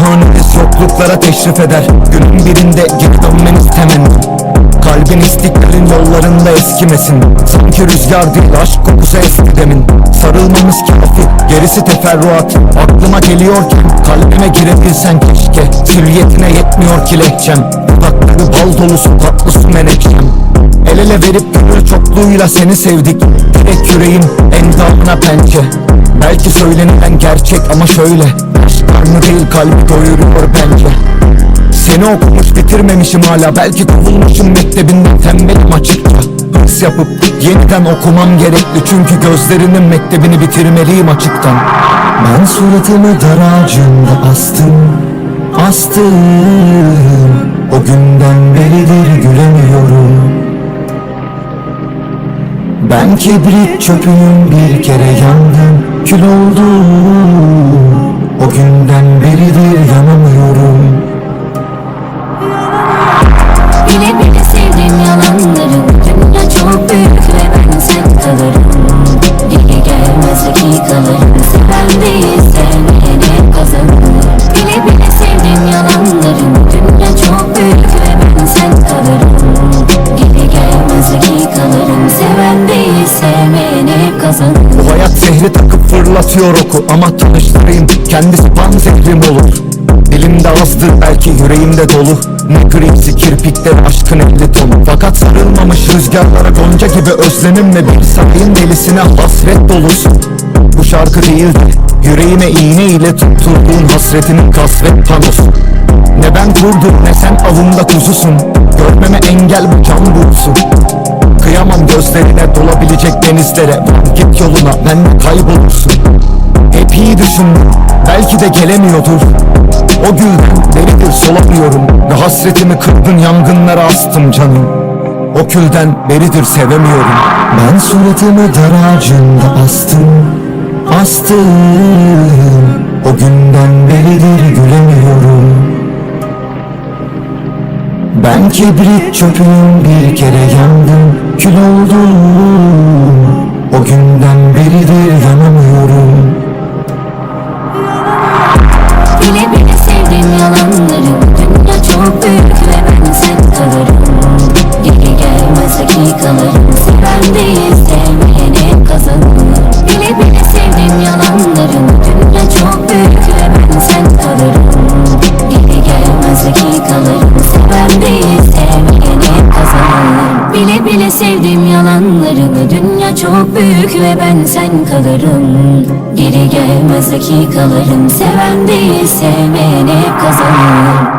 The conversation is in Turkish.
Bahaneniz yokluklara teşrif eder. Günün birinde geri dönmeniz temenni. Kalbin istiklalin yollarında eskimesin. Sanki rüzgar değil aşk kokusu eski demin. Sarılmamız kafi gerisi teferruat. Aklıma geliyorken kalbime girebilsen keşke. Sürriyetine yetmiyor ki lehçem Dudakları bal dolusu tatlı su menekşem. El ele verip gönül çokluğuyla seni sevdik. Direkt yüreğin endamına pençe. Belki söylenilen gerçek ama şöyle karnı değil kalbi doyuruyor bence. Seni okumuş bitirmemişim hala. Belki kovulmuşum mektebinden tembelim açıkça. Hırs yapıp yeniden okumam gerekli. Çünkü gözlerinin mektebini bitirmeliyim açıktan. Ben suratımı dar astım. Astım. O günden beridir gülemiyorum. Ben kibrit çöpüyüm bir kere yandım. Kül oldum. O günden fırlatıyor oku Ama tanıştırayım kendisi ban zehrim olur. Dilimde azdır belki yüreğimde dolu. Ne grisi kirpikler aşkın elli tonu. Fakat sarılmamış rüzgarlara gonca gibi özlemim Ve bir sarayın delisine hasret dolusu Bu şarkı değil de yüreğime iğne ile tutturduğun hasretinin kasvet panosu. Ne ben kurdum ne sen avımda kuzusun. Görmeme engel bu can buğusu Kıyamam gözlerine dolabilecek denizlere. Git yoluna ben kaybolursun. Hep iyi düşündüm belki de gelemiyordur. O gülden beridir solamıyorum. Ve hasretimi kırdın yangınlara astım canım. O külden beridir sevemiyorum. Ben suratımı dar ağacında astım Astım. O günden beridir gülemiyorum. Ben kibrit çöpüyüm bir kere Kül oldum. O günden beridir yanamıyorum. Bile bile sevdim yalanların Dünya çok büyük ve ben sen kalırım Geri gelmez dakikalarım. Seven değil sevmeyene kazanır Bile bile sevdim yalanların Dünya çok büyük ve ben sen kalırım Geri gelmez dakikalarım. Seven değil Dünya çok büyük ve ben sen kalırım. Geri gelmez dakikalarım. Seven değil sevmeyene kazanır